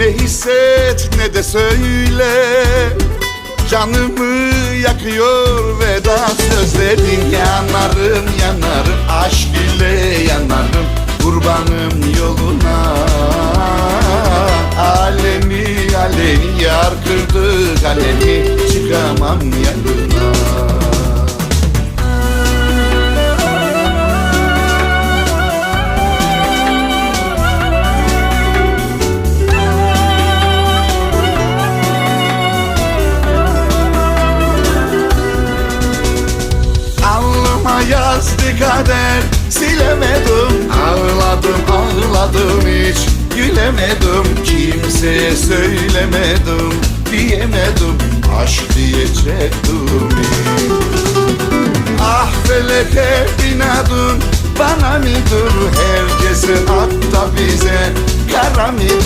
Ne hisset ne de söyle. Canımı yakıyor veda sözlerin. Yanarım yanarım aşk ile yanarım Kurbanım yoluna. Alemi alemi yar kırdı kalemi Çıkamam yanına yazdı kader. Silemedim Ağladım ağladım hiç. Gülemedim Kimseye söylemedim. Diyemedim Aşk diyecektim hiç. Ah feleke inadın Bana mıdır? Herkese hatta bize Kara mıdır